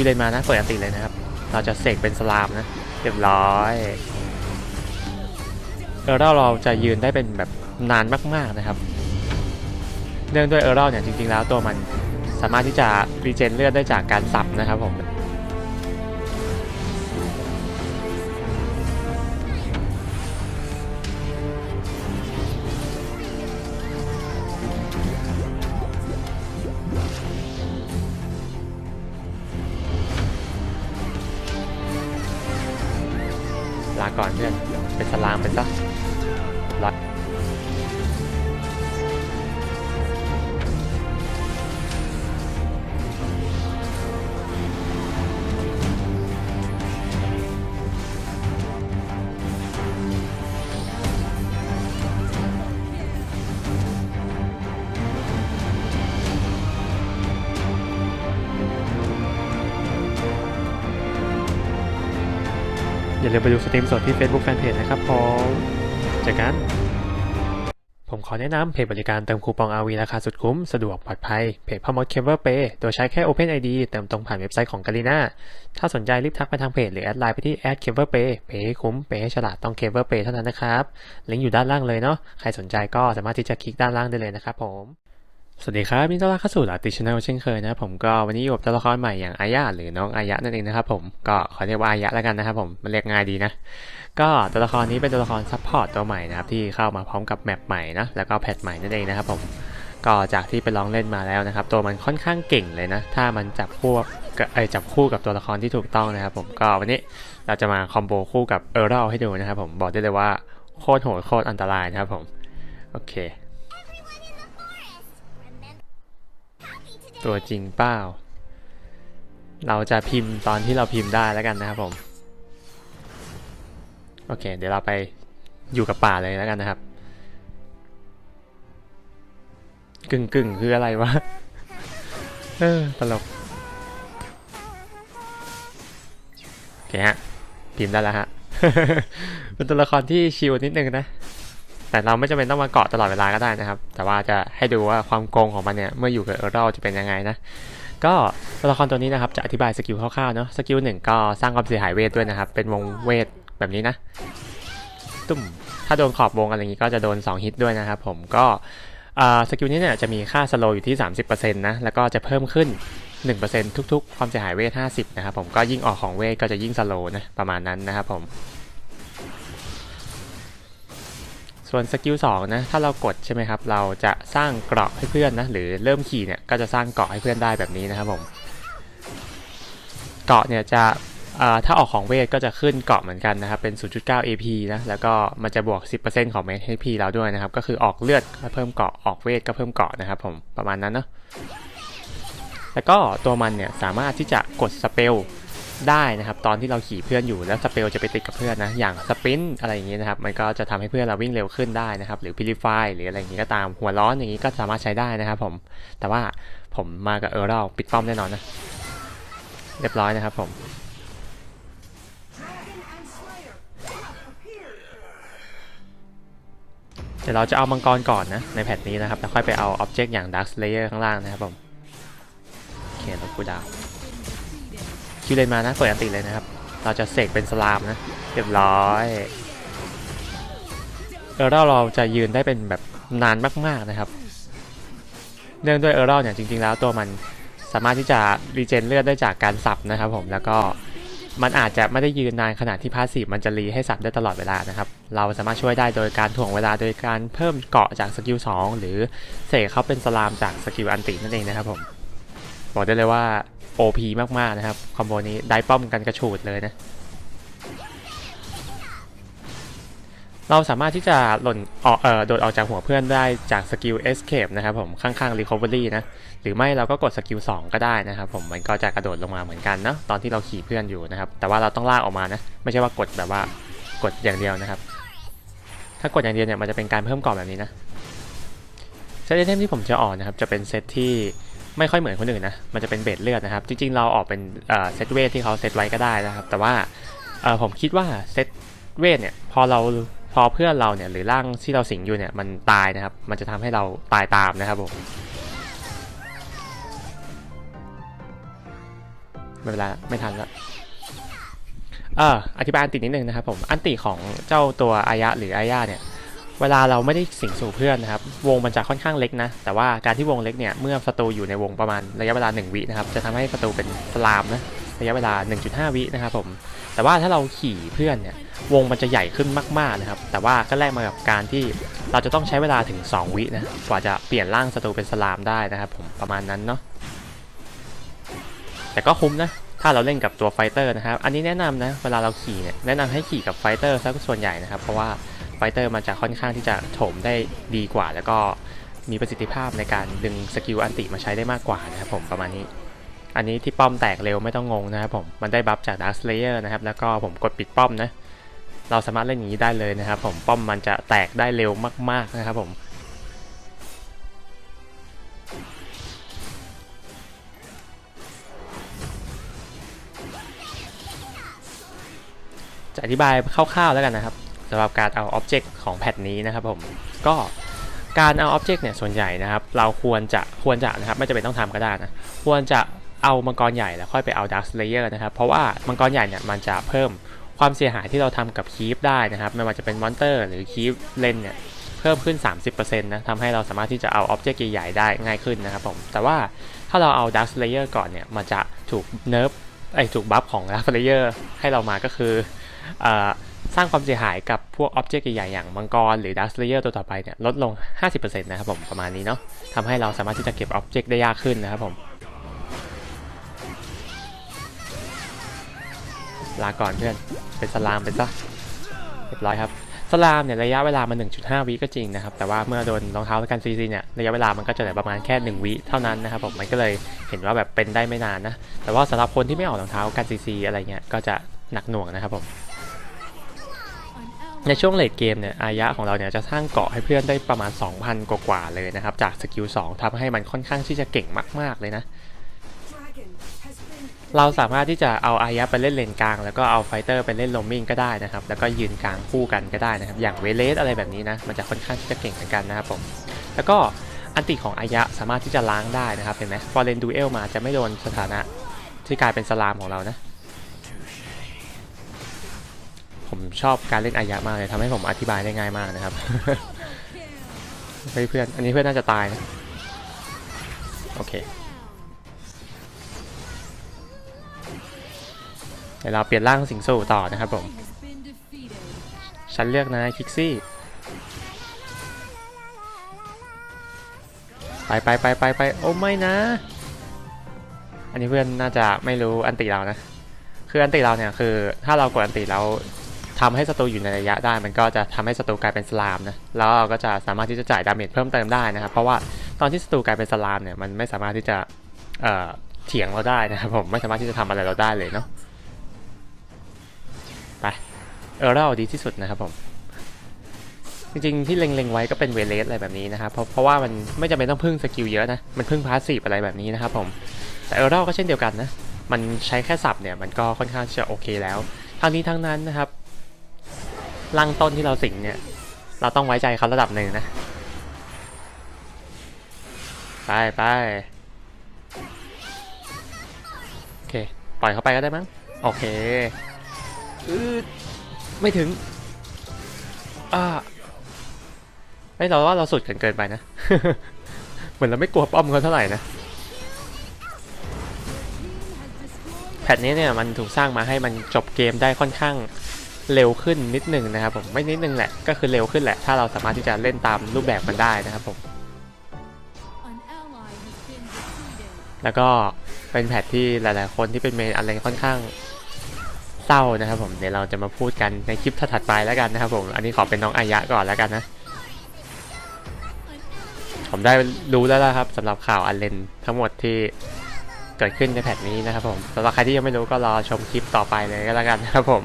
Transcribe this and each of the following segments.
คิเลนมานะปกติเลยนะครับ เราจะเสกเป็นสลามนะเรียบร้อยเออเราเราจะยืนได้เป็นแบบนานมากๆนะครับ เนื่องด้วยเออร์เนี่ยจริงๆแล้วตัวมันสามารถที่จะรีเจนเลือดได้จากการสับนะครับผม ก่อนเพื่อนเป็นสลามไปซะรัดาลืมไปดูสตรีมสดที่ Facebook Fanpage นะครับผมจอกันผมขอแนะนำเพจบริการเติมคูปอง RV ราคาสุดคุ้ม สะดวกปลอดภัย เพจพ่อมดเคเบิลเปโดยใช้แค่ Open ID เติมตรงผ่านเว็บไซต์ของกาลิน่าถ้าสนใจรีบทักไปทางเพจหรือแอดไลน์ไปที่แอดเคเบิลเปย์เพย์ให้คุ้มเปย์ให้ฉลาดต้องเคเบิลเปย์เท่านั้นนะครับ ลิงก์อยู่ด้านล่างเลยเนาะ ใครสนใจก็สามารถที่จะคลิกด้านล่างได้เลยนะครับผม สวัสดีครับมินต้อนรับเข้าสู่ลาติชแนลเช่นเคยนะครับผมก็วันนี้อยู่กับตัวละครใหม่อย่างอายะหรือน้องอายะนั่นเองนะครับผมก็ขอเรียกว่าอายะแล้วกันนะครับผมมันเรียกง่ายดีนะก็ตัวละครนี้เป็นตัวละครซัพพอร์ตตัวใหม่นะครับที่เข้ามาพร้อมกับแมปใหม่นะแล้วก็แพทใหม่นั่นเองนะครับผมก็จากที่ไปลองเล่นมาแล้วนะครับ ตัวมันค่อนข้างเก่งเลยนะ ถ้ามันจับคู่กับเอจับคู่กับตัวละครที่ถูกต้องนะครับผมก็วันนี้เราจะมาคอมโบคู่กับเออร์เรลให้ดูนะครับผมบอกได้เลยว่าโคตรโหดโคตรอันตรายนะครับผมโอเค ตัวจริงเปล่าเราจะพิมพ์ตอนที่เราพิมพ์ได้แล้วกันนะครับผม โอเค เดี๋ยวเราไปอยู่กับป่าเลยแล้วกันนะครับ กึ่งกึ่งคืออะไรวะ เออตลก โอเคฮะ พิมพ์ได้แล้วฮะ เป็นตัวละครที่ชิลนิดนึงนะ แต่เราไม่จำเป็นต้องมาเกาะตลอดเวลาก็ได้นะครับ แต่ว่าจะให้ดูว่าความโกงของมันเนี่ยเมื่ออยู่กับเออร์เรจะเป็นยังไงนะก็ตัวละครตัวนี้นะครับจะอธิบายสกิลคร่าวๆเนาะสกิลหนึ่งก็สร้างความเสียหายเวทด้วยนะครับ เป็นวงเวทแบบนี้นะ ตุ้มถ้าโดนขอบวงอะไรอย่างนี้ก็จะโดน 2 ฮิตด้วยนะครับผมก็สกิลนี้เนี่ยจะมีค่าสโลอยู่ที่ 30%นะแล้วก็จะเพิ่มขึ้น 1%ทุกๆ ความเสียหายเวท 50 นะครับผมก็ยิ่งออกของเวทก็จะยิ่งสโลนะประมาณนั้นนะครับผม ส่วนสกิล2นะถ้าเรากดใช่ไหมครับเราจะสร้างเกราะให้เพื่อนนะหรือเริ่มขี่เนี่ยก็จะสร้างเกราะให้เพื่อนได้แบบนี้นะครับผมเกราะเนี่ยจะถ้าออกของเวทก็จะขึ้นเกราะเหมือนกันนะครับเป็น 0.9 AP นะแล้วก็มันจะบวก 10%ของเมท HP เราด้วยนะครับก็คือออกเลือดก็เพิ่มเกราะออกเวทก็เพิ่มเกราะนะครับผมประมาณนั้นเนาะแล้วก็ตัวมันเนี่ยสามารถที่จะกดสเปล ได้นะครับตอนที่เราขี่เพื่อนอยู่แล้วสเปลจะไปติดกับเพื่อนนะอย่างสปรินต์อะไรอย่างนี้นะครับมันก็จะทำให้เพื่อนเราวิ่งเร็วขึ้นได้นะครับหรือพิลิฟายหรืออะไรอย่างนี้ก็ตามหัวร้อนอย่างนี้ก็สามารถใช้ได้นะครับผมแต่ว่าผมมากับเออร์เรลปิดป้อมแน่นอนนะเรียบร้อยนะครับผมเดี๋ยวเราจะเอามังกรก่อนนะในแพทนี้นะครับแล้วค่อยไปเอาอ็อบเจกต์อย่าง Dark Slayer ข้างล่างนะครับผมโอเคลดกูดาว คิวเลนมานะเปิดอันติเลยนะครับ เราจะเสกเป็นสลามนะเรียบร้อยเออร์เรลเราจะยืนได้เป็นแบบนานมาก ๆนะครับ เนื่องด้วยเออร์เรลเนี่ยจริง ๆ แล้วตัวมันสามารถที่จะรีเจนเลือดได้จากการสับนะครับผมแล้วก็มันอาจจะไม่ได้ยืนนานขนาดที่พาสซีฟมันจะรีให้สับได้ตลอดเวลานะครับ เราสามารถช่วยได้โดยการถ่วงเวลาโดยการเพิ่มเกาะจากสกิล2หรือเสกเขาเป็นสลามจากสกิลอันตินั่นเองนะครับผม บอกได้เลยว่า OP มากๆนะครับ คอมโบนี้ได้ป้อมกันกระฉูดเลยนะ เราสามารถที่จะหล่นออกเอ่อโดดออกจากหัวเพื่อนได้จากสกิล escape นะครับผมข้างๆ recovery นะ หรือไม่เราก็กดสกิล2ก็ได้นะครับผมมันก็จะกระโดดลงมาเหมือนกันเนาะตอนที่เราขี่เพื่อนอยู่นะครับ แต่ว่าเราต้องลากออกมานะ ไม่ใช่ว่ากดแบบว่ากดอย่างเดียวนะครับ ถ้ากดอย่างเดียวเนี่ยมันจะเป็นการเพิ่มกรอบแบบนี้นะเซตไอเทมที่ผมจะออกนะครับจะเป็นเซตที่ ไม่ค่อยเหมือนคนอื่นนะ มันจะเป็นเบสเลือดนะครับ จริงๆ เราออกเป็นเซตเวทที่เขาเซตไว้ก็ได้นะครับ แต่ว่าผมคิดว่าเซตเวทเนี่ยพอเราพอเพื่อนเราเนี่ยหรือร่างที่เราสิงอยู่เนี่ยมันตายนะครับ มันจะทำให้เราตายตามนะครับผมไม่เป็นไรไม่ทันละเอออธิบายอันตินิดนึงนะครับผม อันติของเจ้าตัวอายะหรืออายาเนี่ย เวลาเราไม่ได้สิงสู่เพื่อนนะครับ วงมันจะค่อนข้างเล็กนะ แต่ว่าการที่วงเล็กเนี่ย เมื่อศัตรูอยู่ในวงประมาณระยะเวลา 1 วินะครับ จะทำให้ศัตรูเป็นสลามนะ ระยะเวลา 1.5 วินะครับผม แต่ว่าถ้าเราขี่เพื่อนเนี่ย วงมันจะใหญ่ขึ้นมากๆนะครับ แต่ว่าก็แลกมากับการที่เราจะต้องใช้เวลาถึง 2 วินะ กว่าจะเปลี่ยนร่างศัตรูเป็นสลามได้นะครับผมประมาณนั้นเนาะ แต่ก็คุ้มนะถ้าเราเล่นกับตัวไฟเตอร์นะครับ อันนี้แนะนำนะ เวลาเราขี่เนี่ย แนะนำให้ขี่กับไฟเตอร์ซะส่วนใหญ่นะครับ เพราะว่า ไฟเตอร์มันจะค่อนข้างที่จะโถมได้ดีกว่า แล้วก็มีประสิทธิภาพในการดึงสกิลอันติมาใช้ได้มากกว่านะครับผมประมาณนี้ อันนี้ที่ป้อมแตกเร็วไม่ต้องงงนะครับผมมันได้บัฟจาก Dark Slayer นะครับแล้วก็ผมกดปิดป้อมนะเราสามารถเล่นอย่างนี้ได้เลยนะครับผมป้อมมันจะแตกได้เร็วมาก ๆนะครับผมจะอธิบายคร่าวๆแล้วกันนะครับ สำหรับการเอาอ็อบเจกต์ของแพทนี้นะครับผมก็การเอาอ็อบเจกต์เนี่ยส่วนใหญ่นะครับ เราควรจะควรจะนะครับไม่จำเป็นต้องทำก็ได้นะควรจะเอามังกรใหญ่แล้วค่อยไปเอาดักสเลเยอร์นะครับ เพราะว่ามังกรใหญ่เนี่ยมันจะเพิ่มความเสียหายที่เราทำกับคีฟได้นะครับ ไม่ว่าจะเป็นมอนเตอร์หรือคีฟเลนเนี่ยเพิ่มขึ้น 30%นะทำให้เราสามารถที่จะเอาอ็อบเจกต์ใหญ่ๆได้ง่ายขึ้นนะครับผมแต่ว่าถ้าเราเอาดักสเลเยอร์ก่อนเนี่ยมันจะถูกเนิร์ฟไอถูกบัฟของดักสเลเยอร์ให้เรามาก็คืออ่อ สร้างความเสียหายกับพวกอ็อบเจกต์ใหญ่ๆอย่างมังกรหรือดัสเลเยอร์ตัวต่อไปเนี่ยลดลง 50%นะครับผมประมาณนี้เนาะทำให้เราสามารถที่จะเก็บอ็อบเจกต์ได้ยากขึ้นนะครับผมลาก่อนเพื่อนเป็นสลามเป็นซะเรียบร้อยครับสลามเนี่ยระยะเวลามัน 1.5 วิก็จริงนะครับ แต่ว่าเมื่อโดนรองเท้ากันซีซีเนี่ยระยะเวลามันก็จะเหลือประมาณแค่ 1 วิเท่านั้นนะครับผมมันก็เลยเห็นว่าแบบเป็นได้ไม่นานนะ แต่ว่าสำหรับคนที่ไม่ออกรองเท้ากันซีซีอะไรเงี้ยก็จะหนักหน่วงนะครับผม ในช่วงเลดเกมเนี่ยอายะของเราเนี่ยจะสร้างเกาะให้เพื่อนได้ประมาณ 2,000 กว่าๆเลยนะครับ จากสกิล2ทำให้มันค่อนข้างที่จะเก่งมาก ๆ เลยนะ เราสามารถที่จะเอาอายะไปเล่นเลนกลาง แล้วก็เอาไฟเตอร์ไปเล่นโลมมิงก็ได้นะครับ แล้วก็ยืนกลางคู่กันก็ได้นะครับ อย่างเวเลสอะไรแบบนี้นะ มันจะค่อนข้างที่จะเก่งเหมือนกันนะครับผม แล้วก็อันติของอายะสามารถที่จะล้างได้นะครับ เห็นไหมพอเลนดูเอลมาจะไม่โดนสถานะที่กลายเป็นสลามของเรานะ ชอบการเล่นอายะมากเลยทำให้ผมอธิบายได้ง่ายมากนะครับเฮ้ยเพื่อน อันนี้เพื่อนน่าจะตายนะ โอเค เดี๋ยวเราเปลี่ยนร่างสิงสู่ต่อนะครับผม ฉันเลือกนายคิกซี่ ไปไปไปไปไปโอ้ไม่นะ อันนี้เพื่อนน่าจะไม่รู้อันติเรานะ คืออันติเราเนี่ยคือถ้าเรากดอันติแล้ว ทำให้ศัตรูอยู่ในระยะได้ มันก็จะทำให้ศัตรูกลายเป็นสลามนะแล้วเราก็จะสามารถที่จะจ่ายดาเมจเพิ่มเติมได้นะครับเพราะว่าตอนที่ศัตรูกลายเป็นสลามเนี่ยมันไม่สามารถที่จะเอ่อเถียงเราได้นะครับผมไม่สามารถที่จะทำอะไรเราได้เลยเนาะไปเออเราดีที่สุดนะครับผมจริงๆที่เล็งๆไว้ก็เป็นเวเลสอะไรแบบนี้นะครับเพราะเพราะว่ามันไม่จำเป็นต้องพึ่งสกิลเยอะนะมันพึ่งพาสซีฟอะไรแบบนี้นะครับผมแต่เออเราก็เช่นเดียวกันนะมันใช้แค่สับเนี่ยมันก็ค่อนข้างจะโอเคแล้วทั้งนี้ทั้งนั้นนะครับ ลังต้นที่เราสิงเนี่ย เราต้องไว้ใจเขาระดับหนึ่งนะ ไปไปโอเค ปล่อยเขาไปก็ได้มั้ง โอเคอืดไม่ถึง อ่าไอเราว่าเราสุดเกินเกินไปนะ เหมือนเราไม่กลัวป้อมเขาเท่าไหร่นะแพทนี้เนี่ยมันถูกสร้างมาให้มันจบเกมได้ค่อนข้าง เร็วขึ้นนิดหนึ่งนะครับผมไม่นิดหนึ่งแหละก็คือเร็วขึ้นแหละ ถ้าเราสามารถที่จะเล่นตามรูปแบบมันได้นะครับผมแล้วก็เป็นแพทที่หลาย ๆ คนที่เป็นเมนอะไรค่อนข้างเศร้านะครับผมเดี๋ยวเราจะมาพูดกันในคลิปถัดไปแล้วกันนะครับผมอันนี้ขอเป็นน้องอายะก่อนแล้วกันนะผมได้รู้แล้วละครับสำหรับข่าวอันเลนทั้งหมดที่เกิดขึ้นในแพทนี้นะครับผมสำหรับใครที่ยังไม่รู้ก็รอชมคลิปต่อไปเลยก็แล้วกันนะครับผม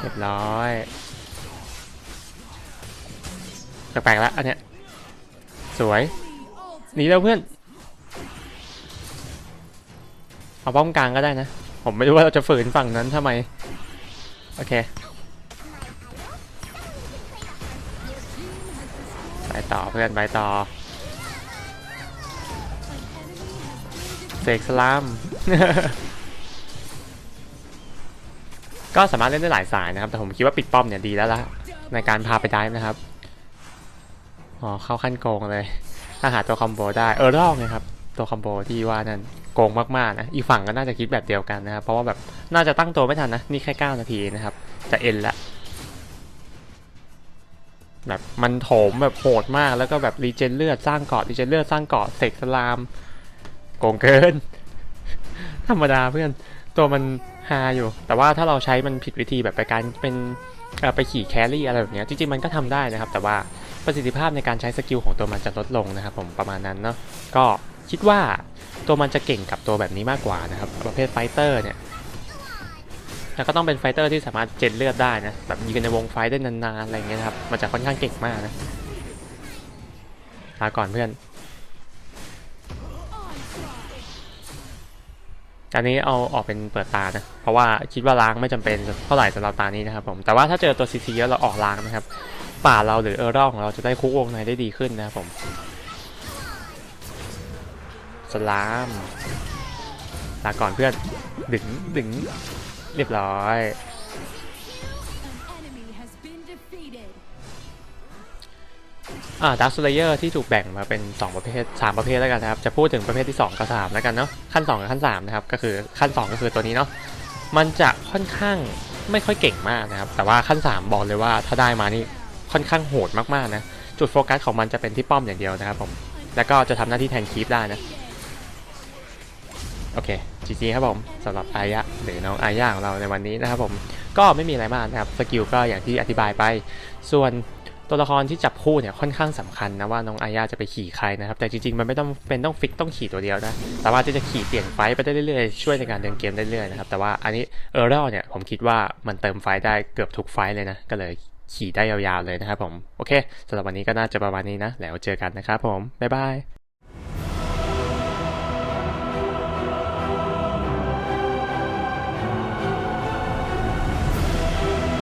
เรียบร้อยแปลกๆแล้วอันเนี้ยสวยหนีแล้วเพื่อน เอาป้อมกลางก็ได้นะ ผมไม่รู้ว่าเราจะฝืนฝั่งนั้นทำไม โอเคไปต่อเพื่อนไปต่อเสกสลาม ก็สามารถเล่นได้หลายสายนะครับ แต่ผมคิดว่าปิดป้อมเนี่ยดีแล้วละในการพาไปได้นะครับ อ๋อเข้าขั้นโกงเลย ถ้าหาตัวคอมโบได้เออรอกนะครับ ตัวคอมโบที่ว่านั่นโกงมากๆนะ อีกฝั่งก็น่าจะคิดแบบเดียวกันนะครับ เพราะว่าแบบน่าจะตั้งตัวไม่ทันนะ นี่แค่ 9 นาทีนะครับ จะเอ็นละ แบบมันโถมแบบโหดมาก แล้วก็แบบรีเจนเลือดสร้างเกาะรีเจนเลือดสร้างเกาะเสกสลาม โกงเกิน ธรรมดาเพื่อน ตัวมัน ฮาอยู่ แต่ว่าถ้าเราใช้มันผิดวิธีแบบไปการเป็นไปขี่แครี่อะไรแบบนี้จริงๆมันก็ทำได้นะครับ แต่ว่าประสิทธิภาพในการใช้สกิลของตัวมันจะลดลงนะครับ ผมประมาณนั้นเนาะก็คิดว่าตัวมันจะเก่งกับตัวแบบนี้มากกว่านะครับ ประเภทไฟเตอร์เนี่ยแล้วก็ต้องเป็นไฟเตอร์ที่สามารถเจนเลือดได้นะแบบยืนในวงไฟได้นานๆอะไรเงี้ยครับมันจะค่อนข้างเก่งมากนะลาก่อนเพื่อน อันนี้เอาออกเป็นเปิดตานะ เพราะว่าคิดว่าล้างไม่จำเป็นเท่าไหร่สำหรับตานี้นะครับผมแต่ว่าถ้าเจอตัวซีซีเยอะเราออกล้างนะครับ ป่าเราหรือเออร์รอของเราจะได้คุกวงในได้ดีขึ้นนะครับผมสลามลาก่อนเพื่อนดึงดึงเรียบร้อย อ่าดักสเลเยอร์ที่ถูกแบ่งมาเป็น 2 ประเภท 3 ประเภทแล้วกันนะครับ จะพูดถึงประเภทที่ 2 กับ 3 แล้วกันเนาะขั้น 2 กับขั้น 3 นะครับ ก็คือขั้น 2 ก็คือตัวนี้เนาะมันจะค่อนข้างไม่ค่อยเก่งมากนะครับ แต่ว่าขั้น 3 บอกเลยว่าถ้าได้มานี่ค่อนข้างโหดมากๆนะจุดโฟกัสของมันจะเป็นที่ป้อมอย่างเดียวนะครับผมแล้วก็จะทำหน้าที่แทนคีปได้นะโอเคจีจีครับผมสำหรับอายะหรือน้องอายะของเราในวันนี้นะครับผมก็ไม่มีอะไรมากนะครับสกิลก็อย่างที่อธิบายไป ส่วน ตัวละครที่จับคู่เนี่ยค่อนข้างสำคัญนะว่าน้องอายาจะไปขี่ใครนะครับ แต่จริงๆมันไม่ต้องเป็นต้องฟิกต้องขี่ตัวเดียวนะแต่ว่าที่จะขี่เปลี่ยนไฟไปได้เรื่อยๆช่วยในการเดินเกมได้เรื่อยๆนะครับ แต่ว่าอันนี้เออร์เรลเนี่ยผมคิดว่ามันเติมไฟได้เกือบทุกไฟเลยนะก็เลยขี่ได้ยาวๆเลยนะครับผมโอเคสำหรับวันนี้ก็น่าจะประมาณนี้นะแล้วเจอกันนะครับผมบ๊ายบาย